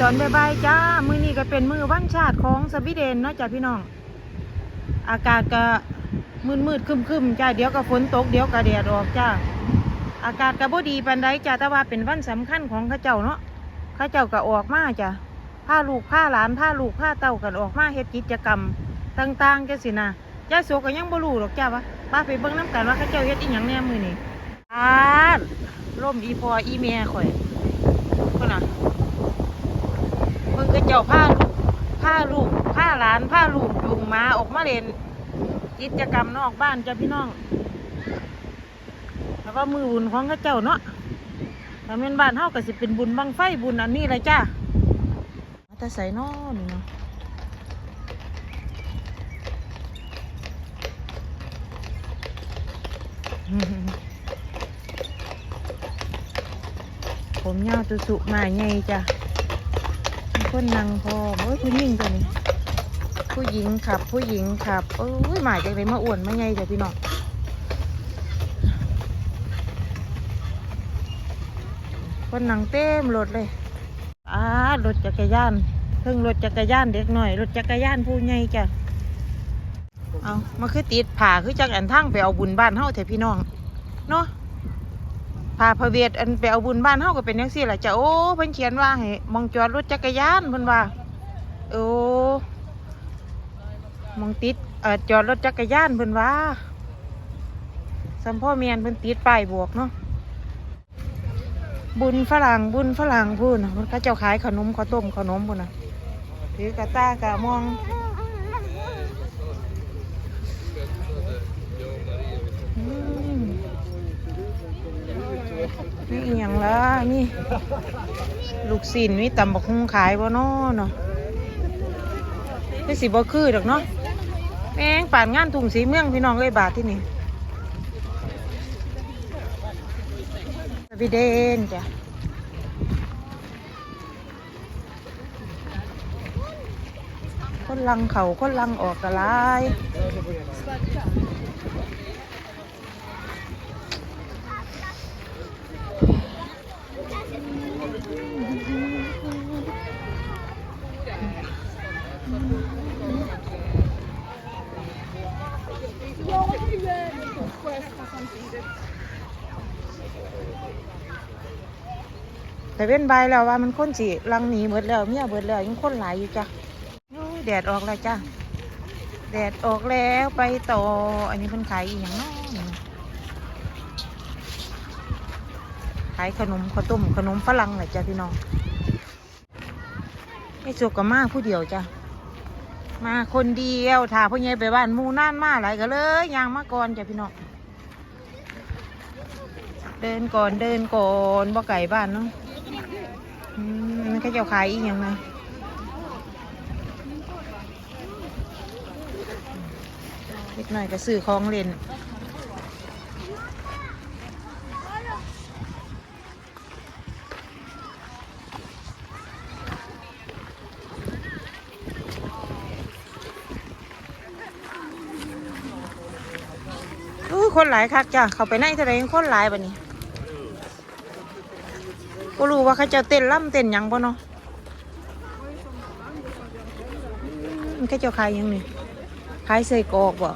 ตอนบ่ายๆจ้า มือนี้ก็เป็นมือวันชาติของสวีเดนเนาะจ้ะพี่น้อง อากาศก็มืดๆคึมๆจ้า เดี๋ยวก็ฝนตก เดี๋ยวก็แดดออกจ้า อากาศก็บ่ดีปานใดจ้า แต่ว่าเป็นวันสำคัญของข้าเจ้าเนาะข้าเจ้าก็ออกมาจ้ะพาลูกพาหลานพาลูกพาเต้ากันออกมาเฮ็ดกิจกรรมต่างๆจังสินะย่าโสก็ยังบ่รู้หรอกจ้าว่าป้าไปเบิ่งน้ำกันว่าข้าเจ้าเฮ็ดอีหยังแน่มือนี้อาดร่มอีพออีแม่ข่อยพุ่นน่ะ ก็เจ้าผ้าลูกผ้าลูกผ้าหลานผ้าลูกยุงมาออกมาเล่นกิจกรรมนอกบ้านจ้ะพี่น้องแล้วว่ามือบุญของข้าเจ้าเนาะถ้าเป็นบ้านเฮาก็สิเป็นบุญบังไฟบุญอันนี้เลยจ้ามาแต่ใส่นอนี่เนาะผมยาวตุสุมาใหญ่จ้ะ คนนั่งพอเอ้ยผู้หญิงตัวนี้ ผู้หญิงขับ ผู้หญิงขับเอ้ยหมายจากไหนมาอ้วนมาไงจ้ะพี่น้องคนนั่งเต็มรถเลยอ้ารถจักรยานเพิ่งรถจักรยานเด็กหน่อยรถจักรยานผู้ใหญ่จ้ะเอามาคือติดผ่าคือจักอันทั้งไปเอาบุญบ้านเฮาเถอะพี่น้องเนาะ พาพระเวทอันไปเอาบุญบ้านเฮาก็เป็นจังซี่แหละจ้ะโอ้เพิ่นเขียนว่าให้มองจอดรถจักรยานเพิ่นว่าโอ้มองติดเอ่อจอดรถจักรยานเพิ่นว่าสัมพ่อเมียนเพิ่นติดป้ายบวกเนาะบุญฝรั่งบุญฝรั่งพูดนะมันก็เจ้าขายขนมข้าวต้มขนมพุ่นน่ะถือกระตากระมอง นี่อหย่างละนี่ลูกศิลมีตำบักฮุงขายบ่น้อเนาะนี่สิบ่คือดอกเนาะแม่งป่านงานทุ่งสีเมืองพี่น้องเอ้ยบาทที่นี่สวีเดนจ้ะคนลังเขาคนลังออกกระลา แต่เว้นใบแล้วว่ามันคนสิลังหนีหมดแล้วเมียเบิดแล้วยังคนหลายอยู่จ้ะแดดออกแล้วจ้ะแดดออกแล้วไปต่อ อันนี้เพิ่นขายอีหยังนาะนี่ขายขนมข้าวต้มขนมฝรั่งแหละจ้ะพี่น้องไอ้สุกก็มาผู้เดียวจ้ะ มาคนเดียวถ่าพ่อใหญ่ไปบ้านมูน่านมาหลายก็เลยยางมาก่อนจ้ะพี่น้องเดินก่อนเดินก่อนบ่ไก่บ้านเนาะมมันก็จะขายอีกอย่างไงเล็กหน่อยก็ซื้อของเล่น คนหลายคักจ้ะเขาไปไหนเท่าไรคนหลายบัดนี้ก็รู้ว่าเขาเจะเต้นล่ำเต้นยังบ่เนาะมันเขาเจะขายยังนี่ขายใส่กอกบ่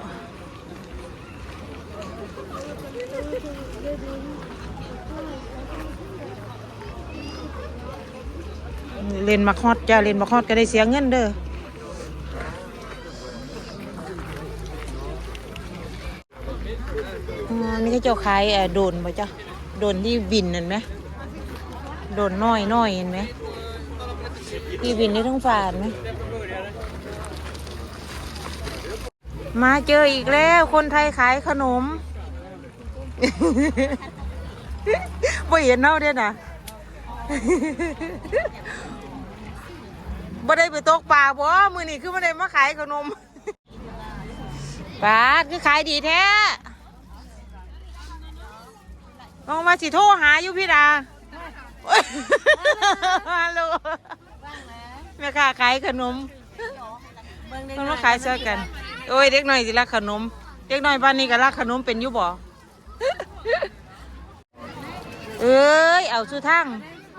เล่นมาฮอดจ้ะเล่นมาฮอดก็ได้เสียเงินเด้อ อ๋อนี่เจ้าขายเออโดนป่ะจ้ะโดนที่วินเห็นไหมโดนน้อยน้อยเห็นไหมที่วินได้ทั้งฝานไหมมาเจออีกแล้วคนไทยขายขนมบ่เห็นเนาเด้อนะบ่ได้ไปตกปลาบ่มือนี่คือบ่ได้มาขายขนมปลาคือขายดีแท้ ลองมาสิโทรหาอยู่พี่ดาฮัลโหลแม่ค้าขายขนมต้องมาขายซอยกัน โอ้ยเด็กหน่อยสิรักขนม เด็กหน่อยบ้านนี้ก็รักขนมเป็นอยู่บ่เอ้ยเอาสู้ทั้ง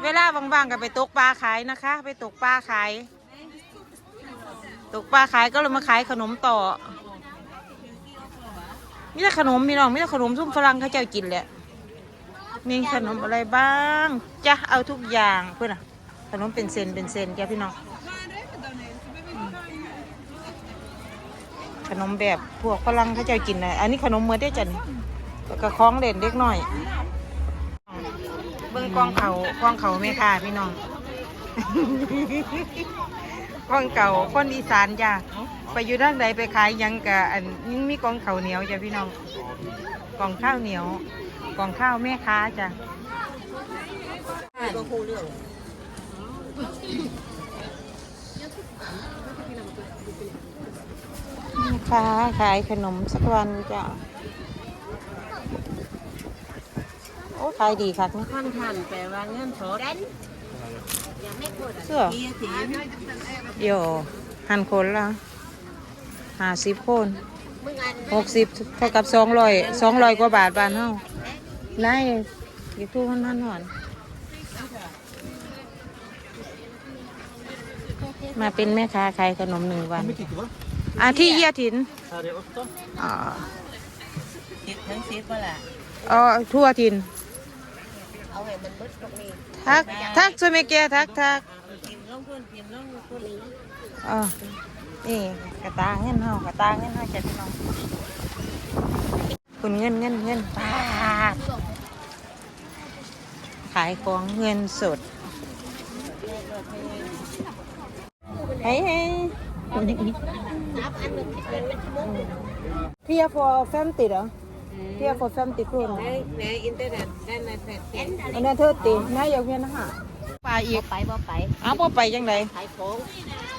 เวลาว่างๆก็ไปตกปลาขายนะคะ ไปตกปลาขายตกปลาขายก็เลยมาขายขนมต่อมีแต่ขนมมีน้องมีแต่ขนมซุ่มฝรั่งเขาเจ้ากินแหละ มีขนมอะไรบ้างจ้ะเอาทุกอย่างเพื่อนอะขนมเป็นเซนเป็นเซนจ้ะพี่น้องขนมแบบพวกฝรั่งเขาเจ้ากินนะอันนี้ขนมเมื่อได้จันแล้วก็คล้องเด่นเล็กน้อย เบิ้งกองเขากองเขาแม่ค่ะพี่น้องกองเก่าคนอีสานจ้ะไปอยู่ด้านใดไปขายยังกะอันยังมีกองเขาเหนียวจ้ะพี่น้องกองข้าวเหนียว กองข้าวแม่ค้าจ้ะก็คู่เรื่องแม่ค้าขายขนมสักวันจ้ะโอ้ขายดีค่ะท่านท่านแปลว่าเงินสดเสื้อมีสีเดี๋ยวหันคนละห้าสิบคนหกสิบเท่ากับสองร้อยสองร้อยกว่าบาทบานเฮาไล่ยี่ทู่หันหันหอนมา เป็นแม่ค้าขายขนมหนึ่งวันอาที่เยียถินอ่าสิบทั้งสิบว่าล่ะอ๋อทั่วถินเอาให้มันเบิดตรงนี้ทักทักสมัยแกทักทักพิมพ์ลงทุนพิมพ์ลงทุนอ๋อนี่กระตาเงินเฮากระตาเงินเฮาจะพี่น้องคุณเงินเงินเงินปาดขายของเงินสดเฮ้ยเฮ้ยนับอันหนึ่งเป็นเป็นชั่วโมงเทีย for family เหรอเทีย for family กลุ่มในในอินเทอร์เน็ตได้ในแพลตฟอร์มอันนั้นเธอตีน่าอยากเพียนนะฮะไปอีกไปบ่ไปอ้าวบ่ไปจังไดขายของ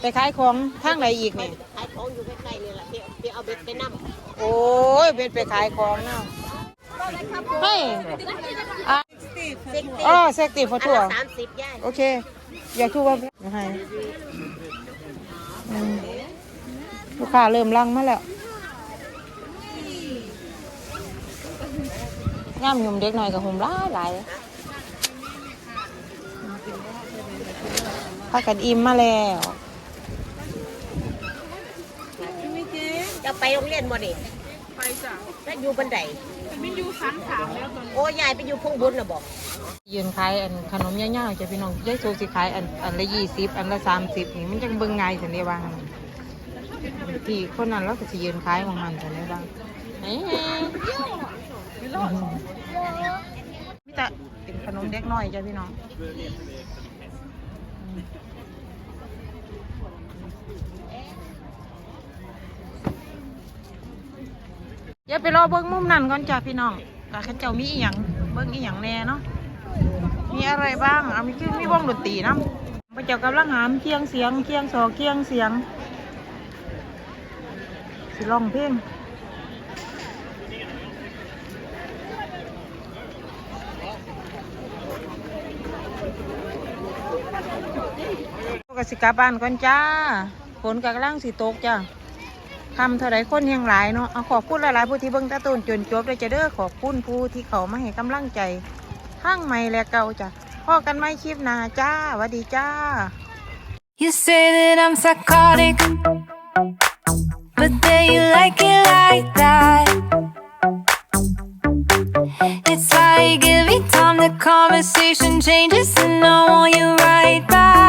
ไปขายของทางไหนอีกนี่ขายของอยู่ใกล้ๆนี่แหละที่ที่เอาเบ็ดไปนั่งโอ้ยเป็นไปขายของเนาะเฮ้ย อะสิบอ๋อเซ็กตีฟออันทัวละสามสิบย่ายโอเคอยากทูว่าไม่ให้อืมลูกค้าเริ่มลังมาแล้วงามหยุ่มเด็กหน่อยกับหุ่มหลายหลายพากันอิ่มมาแล้วจะไปโรงเรียนบ่นี่ไปจ้ะแล้วอยู่บันได มันอยู่ชั้นสามแล้วตอนโอ้ยายไปอยู่พงบุญนะบอกยืนขายอันขนมย่างๆจ้ะพี่น้องยายโซสิขายอันอันละยี่สิบอันละสามสิบนี่มันจังเบิ่งไงสันเดียบางที่คนนั้นเราก็สิยืนขายของมันสันเดียบางเอ้ยมีแต่เป็นขนมเด็กน้อยจ้ะพี่น้อง อย่าไปรอเบิ้งมุมนั่นก่อนจ้ะพี่น้องกะเขาเจ้ามีอีหยังเบิ้งอีหยังแน่เนาะมีอะไรบ้างเอามีคือมีวงดนตรีนะพระเจ้ากำลังหามเคียงเสียงเคียงสอเคียงเสียงสิร้องเพลงกสิกลับบ้านก่อนจ้าฝนกำลังสิตกจ้า ทำเท่าไรคนยังหลายเนาะเอาขอบคุณหลายๆผู้ที่เบิ่งตาต้นจนจบเลยจะเด้อขอบคุณผู้ที่เขามาให้กำลังใจทั้งใหม่และเก่าจ้ะพ่อกันไม่คลิปหนาจ้าหวัสดีจ้า You say that I'm psychotic, but then you like it like that. It's like every time the conversation changes, and I want you right back,